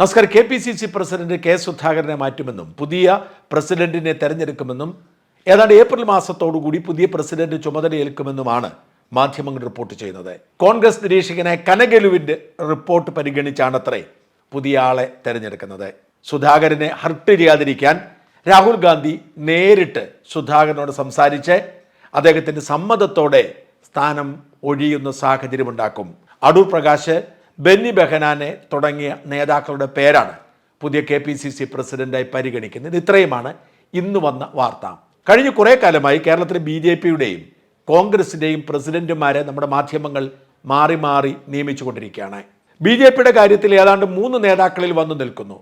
നമസ്കാരം. K P C C president K സുധാകരനെ മാറ്റുമെന്നും പുതിയ പ്രസിഡന്റിനെ തെരഞ്ഞെടുക്കുമെന്നും ഏതാണ്ട് ഏപ്രിൽ മാസത്തോടുകൂടി പുതിയ പ്രസിഡന്റ് ചുമതലയേൽക്കുമെന്നുമാണ് മാധ്യമങ്ങൾ റിപ്പോർട്ട് ചെയ്യുന്നത്. കോൺഗ്രസ് നിരീക്ഷകനായ കനകലുവിന്റെ റിപ്പോർട്ട് പരിഗണിച്ചാണത്രേ പുതിയ ആളെ തെരഞ്ഞെടുക്കുന്നത്. സുധാകരനെ ഹർട്ട് ചെയ്യാതിരിക്കാൻ രാഹുൽ ഗാന്ധി നേരിട്ട് സുധാകരനോട് സംസാരിച്ച് അദ്ദേഹത്തിന്റെ സമ്മതത്തോടെ സ്ഥാനം ഒഴിയുന്ന സാഹചര്യമുണ്ടാക്കും. അടൂർ പ്രകാശ് ബെന്നി ബെഹനാനെ തുടങ്ങിയ നേതാക്കളുടെ പേരാണ് പുതിയ കെ പി സി സി പ്രസിഡന്റായി പരിഗണിക്കുന്നത്. ഇത്രയുമാണ് ഇന്ന് വന്ന വാർത്ത. കഴിഞ്ഞ കുറേ കാലമായി കേരളത്തിലെ ബി ജെ പിയുടെയും കോൺഗ്രസിന്റെയും പ്രസിഡന്റുമാരെ നമ്മുടെ മാധ്യമങ്ങൾ മാറി മാറി നിയമിച്ചുകൊണ്ടിരിക്കുകയാണ്. ബി ജെ പിയുടെ കാര്യത്തിൽ ഏതാണ്ട് മൂന്ന് നേതാക്കളിൽ വന്നു നിൽക്കുന്നു.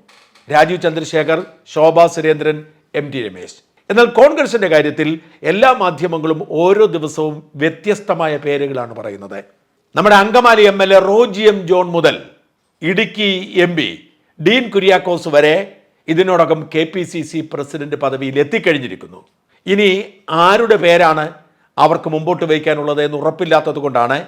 Rajeev Chandrasekhar Shobha Surendran M T Ramesh. എന്നാൽ കോൺഗ്രസിന്റെ കാര്യത്തിൽ എല്ലാ മാധ്യമങ്ങളും ഓരോ ദിവസവും വ്യത്യസ്തമായ പേരുകളാണ് പറയുന്നത്. നമ്മുടെ Angamaly M L A Roji M John മുതൽ ഇടുക്കി എം പി ഡീൻ കുര്യാക്കോസ് വരെ ഇതിനോടകം K P C C president പദവിയിൽ എത്തിക്കഴിഞ്ഞിരിക്കുന്നു. ഇനി ആരുടെ പേരാണ് അവർക്ക് മുമ്പോട്ട് വയ്ക്കാനുള്ളത് എന്ന് ഉറപ്പില്ലാത്തത് കൊണ്ടാണ്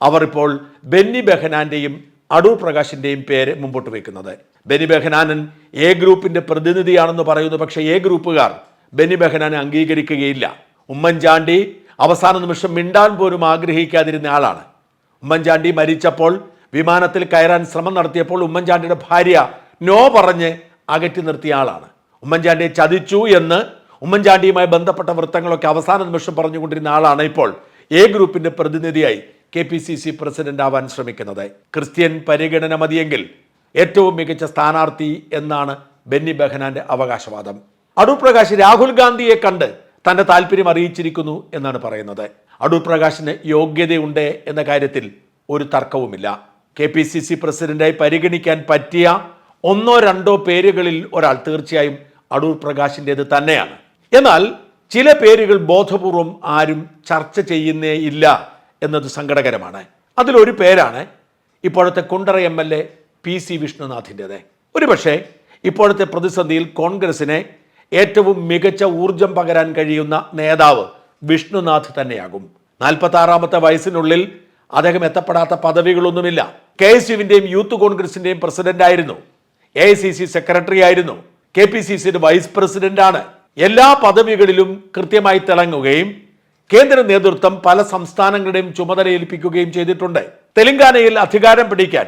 അവർ ഇപ്പോൾ ബെന്നി ബെഹനാന്റെയും അടൂർ പ്രകാശിന്റെയും പേര് മുമ്പോട്ട് വയ്ക്കുന്നത്. ബെന്നി ബെഹനാനൻ എ ഗ്രൂപ്പിന്റെ പ്രതിനിധിയാണെന്ന് പറയുന്നു. പക്ഷേ എ ഗ്രൂപ്പുകാർ ബെന്നി ബെഹനാനെ അംഗീകരിക്കുകയില്ല. ഉമ്മൻചാണ്ടി അവസാന നിമിഷം മിണ്ടാൻ പോലും ആഗ്രഹിക്കാതിരുന്ന ആളാണ്. ഉമ്മൻചാണ്ടി മരിച്ചപ്പോൾ വിമാനത്തിൽ കയറാൻ ശ്രമം നടത്തിയപ്പോൾ ഉമ്മൻചാണ്ടിയുടെ ഭാര്യ നോ പറഞ്ഞ് അകറ്റി നിർത്തിയ ആളാണ്. ഉമ്മൻചാണ്ടിയെ ചതിച്ചു എന്ന് ഉമ്മൻചാണ്ടിയുമായി ബന്ധപ്പെട്ട വൃത്തങ്ങളൊക്കെ അവസാന നിമിഷം പറഞ്ഞുകൊണ്ടിരുന്ന ആളാണ് ഇപ്പോൾ എ ഗ്രൂപ്പിന്റെ പ്രതിനിധിയായി K P C C president ആവാൻ ശ്രമിക്കുന്നത്. ക്രിസ്ത്യൻ പരിഗണന മതിയെങ്കിൽ ഏറ്റവും മികച്ച സ്ഥാനാർത്ഥി എന്നാണ് ബെന്നി ബെഹനാന്റെ അവകാശവാദം. അടൂർ പ്രകാശ് രാഹുൽ ഗാന്ധിയെ കണ്ട് തന്റെ താല്പര്യം അറിയിച്ചിരിക്കുന്നു എന്നാണ് പറയുന്നത്. അടൂർ പ്രകാശിന് യോഗ്യതയുണ്ട് എന്ന കാര്യത്തിൽ ഒരു തർക്കവുമില്ല. കെ പി സി സി പ്രസിഡന്റായി പരിഗണിക്കാൻ പറ്റിയ ഒന്നോ രണ്ടോ പേരുകളിൽ ഒരാൾ തീർച്ചയായും അടൂർ പ്രകാശിന്റെത് തന്നെയാണ്. എന്നാൽ ചില പേരുകൾ ബോധപൂർവം ആരും ചർച്ച ചെയ്യുന്നേ ഇല്ല എന്നത് സങ്കടകരമാണ്. അതിലൊരു പേരാണ് ഇപ്പോഴത്തെ Kundara M L A P C വിഷ്ണുനാഥിന്റെത് ഒരുപക്ഷെ ഇപ്പോഴത്തെ പ്രതിസന്ധിയിൽ കോൺഗ്രസിനെ ഏറ്റവും മികച്ച ഊർജം പകരാൻ കഴിയുന്ന നേതാവ് വിഷ്ണുനാഥ് തന്നെയാകും. നാൽപ്പത്തി ആറാമത്തെ വയസ്സിനുള്ളിൽ അദ്ദേഹം എത്തപ്പെടാത്ത പദവികളൊന്നുമില്ല. കെ എസ് യുവിന്റെയും യൂത്ത് കോൺഗ്രസിന്റെയും പ്രസിഡന്റ് ആയിരുന്നു A I C C secretary ആയിരുന്നു. കെ പി സി സിയുടെ വൈസ് പ്രസിഡന്റാണ്. എല്ലാ പദവികളിലും കൃത്യമായി തിളങ്ങുകയും കേന്ദ്ര നേതൃത്വം പല സംസ്ഥാനങ്ങളുടെയും ചുമതല ഏൽപ്പിക്കുകയും ചെയ്തിട്ടുണ്ട്. തെലങ്കാനയിൽ അധികാരം പിടിക്കാൻ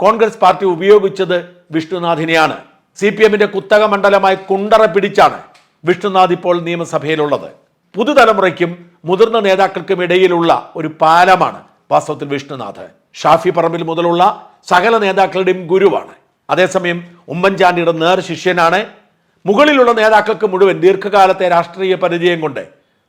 കോൺഗ്രസ് പാർട്ടി ഉപയോഗിച്ചത് വിഷ്ണുനാഥിനെയാണ്. സി പി എമ്മിന്റെ കുത്തക മണ്ഡലമായി കുണ്ടറ പിടിച്ചാണ് വിഷ്ണുനാഥ് ഇപ്പോൾ നിയമസഭയിലുള്ളത്. പുതുതലമുറയ്ക്കും മുതിർന്ന നേതാക്കൾക്കും ഇടയിലുള്ള ഒരു പാലമാണ് വാസ്തവത്തിൽ വിഷ്ണുനാഥ്. ഷാഫി പറമ്പിൽ മുതലുള്ള സകല നേതാക്കളുടെയും ഗുരുവാണ്. അതേസമയം ഉമ്മൻചാണ്ടിയുടെ നേർ ശിഷ്യനാണ്. മുകളിലുള്ള നേതാക്കൾക്ക് മുഴുവൻ ദീർഘകാലത്തെ രാഷ്ട്രീയ പരിചയം കൊണ്ട്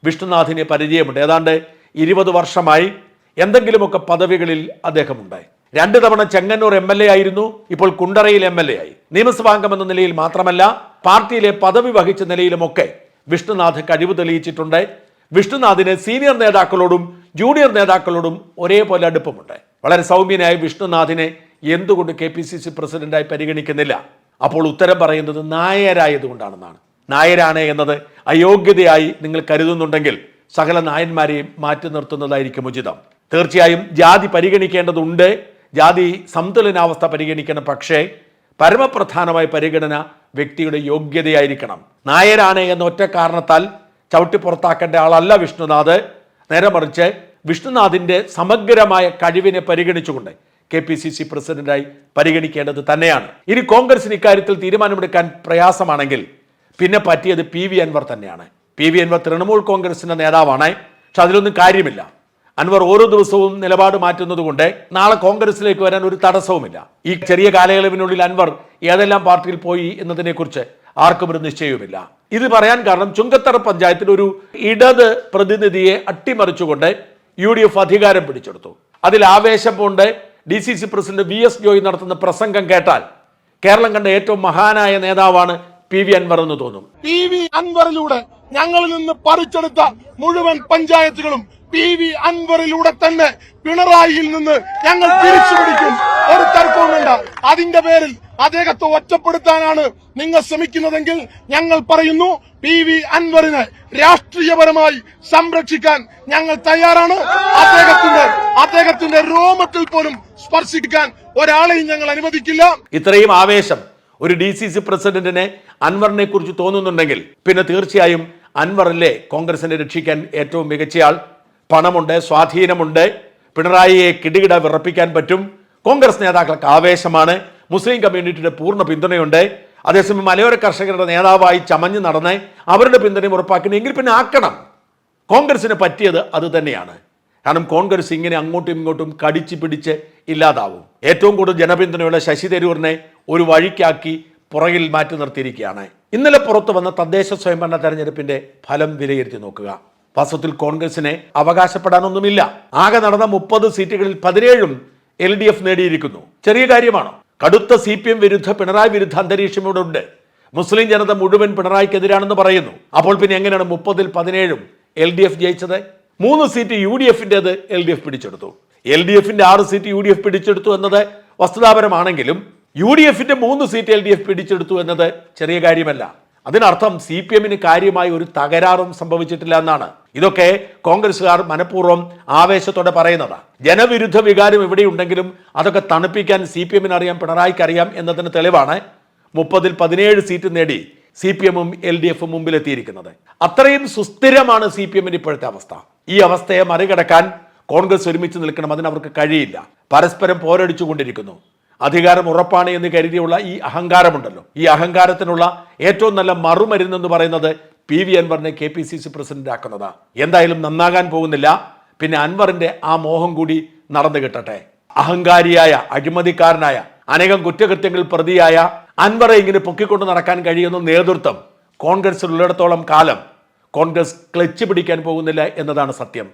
വിഷ്ണുനാഥിനെ പരിചയമുണ്ട്. ഏതാണ്ട് ഇരുപത് വർഷമായി എന്തെങ്കിലുമൊക്കെ പദവികളിൽ അദ്ദേഹമുണ്ട്. രണ്ട് തവണ ചെങ്ങന്നൂർ എം എൽ എ ആയിരുന്നു ഇപ്പോൾ കുണ്ടറയിൽ എം എൽ എ ആയി. നിയമസഭാംഗം എന്ന നിലയിൽ മാത്രമല്ല പാർട്ടിയിലെ പദവി വഹിച്ച നിലയിലുമൊക്കെ വിഷ്ണുനാഥ് കഴിവ് തെളിയിച്ചിട്ടുണ്ട്. വിഷ്ണുനാഥിന് സീനിയർ നേതാക്കളോടും ജൂനിയർ നേതാക്കളോടും ഒരേപോലെ അടുപ്പമുണ്ട്. വളരെ സൗമ്യനായ വിഷ്ണുനാഥിനെ എന്തുകൊണ്ട് കെ പി സി സി പ്രസിഡന്റായി പരിഗണിക്കുന്നില്ല? അപ്പോൾ ഉത്തരം പറയുന്നത് നായരായതുകൊണ്ടാണെന്നാണ്. നായരാണ് എന്നത് അയോഗ്യതയായി നിങ്ങൾ കരുതുന്നുണ്ടെങ്കിൽ സകല നായന്മാരെയും മാറ്റി നിർത്തുന്നതായിരിക്കും ഉചിതം. തീർച്ചയായും ജാതി പരിഗണിക്കേണ്ടതുണ്ട്. ജാതി സന്തുലനാവസ്ഥ പരിഗണിക്കണം പക്ഷേ പരമപ്രധാനമായ പരിഗണന വ്യക്തിയുടെ യോഗ്യതയായിരിക്കണം. നായരാണ് എന്ന ഒറ്റ കാരണത്താൽ ചവിട്ടി പുറത്താക്കേണ്ട ആളല്ല വിഷ്ണുനാഥ്. നേരെ മറിച്ച് വിഷ്ണുനാഥിന്റെ സമഗ്രമായ കഴിവിനെ പരിഗണിച്ചുകൊണ്ട് കെ പി സി സി പ്രസിഡന്റായി പരിഗണിക്കേണ്ടത് തന്നെയാണ്. ഇനി കോൺഗ്രസിന് ഇക്കാര്യത്തിൽ തീരുമാനമെടുക്കാൻ പ്രയാസമാണെങ്കിൽ പിന്നെ പറ്റിയത് പി വി അൻവർ തന്നെയാണ്. പി വി അൻവർ തൃണമൂൽ കോൺഗ്രസിന്റെ നേതാവാണ്. പക്ഷെ അതിലൊന്നും കാര്യമില്ല. അൻവർ ഓരോ ദിവസവും നിലപാട് മാറ്റുന്നത് കൊണ്ട് നാളെ കോൺഗ്രസിലേക്ക് വരാൻ ഒരു തടസ്സവുമില്ല. ഈ ചെറിയ കാലയളവിനുള്ളിൽ അൻവർ ഏതെല്ലാം പാർട്ടിയിൽ പോയി എന്നതിനെക്കുറിച്ച് ആർക്കും ഒരു നിശ്ചയവുമില്ല. ഇത് പറയാൻ കാരണം ചുങ്കത്തറ പഞ്ചായത്തിൽ ഒരു ഇടത് പ്രതിനിധിയെ അട്ടിമറിച്ചുകൊണ്ട് യു ഡി എഫ് അധികാരം പിടിച്ചെടുത്തു. അതിൽ ആവേശം കൊണ്ട് D C C president V S Joy നടത്തുന്ന പ്രസംഗം കേട്ടാൽ കേരളം കണ്ട ഏറ്റവും മഹാനായ നേതാവാണ് പി വി അൻവർ എന്ന് തോന്നും. പി വി അൻവറിലൂടെ ഞങ്ങളിൽ നിന്ന് പറിച്ചെടുത്ത മുഴുവൻ പഞ്ചായത്തുകളും പി വി അൻവറിലൂടെ തന്നെ പിണറായിയിൽ നിന്ന് ഞങ്ങൾ തിരിച്ചു പിടിക്കും ഒരു തർക്കവും വേണ്ട. അതിന്റെ പേരിൽ അദ്ദേഹത്തെ ഒറ്റപ്പെടുത്താനാണ് നിങ്ങൾ ശ്രമിക്കുന്നതെങ്കിൽ ഞങ്ങൾ പറയുന്നു പി വി അൻവറിനെ രാഷ്ട്രീയപരമായി സംരക്ഷിക്കാൻ ഞങ്ങൾ തയ്യാറാണ്. അദ്ദേഹത്തിന്റെ അദ്ദേഹത്തിന്റെ രോമത്തിൽ പോലും സ്പർശിക്കാൻ ഒരാളെയും ഞങ്ങൾ അനുവദിക്കില്ല. ഇത്രയും ആവേശം ഒരു ഡി സി സി പ്രസിഡന്റിനെ അൻവറിനെ കുറിച്ച് തോന്നുന്നുണ്ടെങ്കിൽ പിന്നെ തീർച്ചയായും അൻവറല്ലേ കോൺഗ്രസിനെ രക്ഷിക്കാൻ ഏറ്റവും മികച്ചയാൾ പണമുണ്ട് സ്വാധീനമുണ്ട്. പിണറായിയെ കിടുകിട വിറപ്പിക്കാൻ പറ്റും. കോൺഗ്രസ് നേതാക്കൾക്ക് ആവേശമാണ്. മുസ്ലിം കമ്മ്യൂണിറ്റിയുടെ പൂർണ പിന്തുണയുണ്ട്. അതേസമയം മലയോര കർഷകരുടെ നേതാവായി ചമഞ്ഞ് നടന്ന് അവരുടെ പിന്തുണയും ഉറപ്പാക്കണമെങ്കിൽ പിന്നെ ആക്കണം. കോൺഗ്രസിന് പറ്റിയത് അത് തന്നെയാണ്. കാരണം കോൺഗ്രസ് ഇങ്ങനെ അങ്ങോട്ടും ഇങ്ങോട്ടും കടിച്ചു പിടിച്ച് ഇല്ലാതാവും. ഏറ്റവും കൂടുതൽ ജനപിന്തുണയുള്ള ശശി തരൂരിനെ ഒരു വഴിക്കാക്കി പുറകിൽ മാറ്റി നിർത്തിയിരിക്കുകയാണ്. ഇന്നലെ പുറത്തു വന്ന തദ്ദേശ സ്വയംഭരണ തെരഞ്ഞെടുപ്പിന്റെ ഫലം വിലയിരുത്തി നോക്കുക. വാസ്തവത്തിൽ കോൺഗ്രസിനെ അവകാശപ്പെടാനൊന്നുമില്ല. ആകെ നടന്ന മുപ്പത് സീറ്റുകളിൽ പതിനേഴും എൽ ഡി എഫ് നേടിയിരിക്കുന്നു. ചെറിയ കാര്യമാണോ? കടുത്ത സി പി എം വിരുദ്ധ പിണറായി വിരുദ്ധ അന്തരീക്ഷം ഇവിടെ ഉണ്ട്. മുസ്ലിം ജനത മുഴുവൻ പിണറായിക്കെതിരാണെന്ന് പറയുന്നു. അപ്പോൾ പിന്നെ എങ്ങനെയാണ് മുപ്പതിൽ പതിനേഴും എൽ ഡി എഫ് ജയിച്ചത്? മൂന്ന് സീറ്റ് യു ഡി എഫിന്റെത് എൽ ഡി എഫ് പിടിച്ചെടുത്തു. എൽ ഡി എഫിന്റെ ആറ് സീറ്റ് യു ഡി എഫ് പിടിച്ചെടുത്തു എന്നത് വസ്തുതാപരമാണെങ്കിലും യു ഡി എഫിന്റെ മൂന്ന് സീറ്റ് എൽ ഡി എഫ് പിടിച്ചെടുത്തു എന്നത് ചെറിയ കാര്യമല്ല. അതിനർത്ഥം സി പി എമ്മിന് കാര്യമായി ഒരു തകരാറും സംഭവിച്ചിട്ടില്ല എന്നാണ്. ഇതൊക്കെ കോൺഗ്രസ്സുകാർ മനഃപൂർവം ആവേശത്തോടെ പറയുന്നതാണ് ജനവിരുദ്ധ വികാരം എവിടെയുണ്ടെങ്കിലും അതൊക്കെ തണുപ്പിക്കാൻ സി പി എമ്മിന് അറിയാം പിണറായിക്ക് അറിയാം എന്നതിന് തെളിവാണ് മുപ്പതിൽ പതിനേഴ് സീറ്റ് നേടി സി പി എമ്മും എൽ ഡി എഫും മുമ്പിലെത്തിയിരിക്കുന്നത്. അത്രയും സുസ്ഥിരമാണ് സി പി എമ്മിന്റെ ഇപ്പോഴത്തെ അവസ്ഥ. ഈ അവസ്ഥയെ മറികടക്കാൻ കോൺഗ്രസ് ഒരുമിച്ച് നിൽക്കണം അതിന് അവർക്ക് കഴിയില്ല. പരസ്പരം പോരടിച്ചുകൊണ്ടിരിക്കുന്നു. അധികാരം ഉറപ്പാണ് എന്ന് കരുതിയുള്ള ഈ അഹങ്കാരമുണ്ടല്ലോ. ഈ അഹങ്കാരത്തിനുള്ള ഏറ്റവും നല്ല മറുമരുന്നെന്ന് പറയുന്നത് പി വി അൻവറിനെ K P C C president ആക്കുന്നതാ. എന്തായാലും നന്നാകാൻ പോകുന്നില്ല. പിന്നെ അൻവറിന്റെ ആ മോഹം കൂടി നടന്നു കിട്ടട്ടെ. അഹങ്കാരിയായ അഴിമതിക്കാരനായ അനേകം കുറ്റകൃത്യങ്ങൾ പ്രതിയായ അൻവറെ ഇങ്ങനെ പൊക്കിക്കൊണ്ട് നടക്കാൻ കഴിയുന്ന നേതൃത്വം കോൺഗ്രസിലുള്ളിടത്തോളം കാലം കോൺഗ്രസ് ക്ലച്ച് പിടിക്കാൻ പോകുന്നില്ല എന്നതാണ് സത്യം.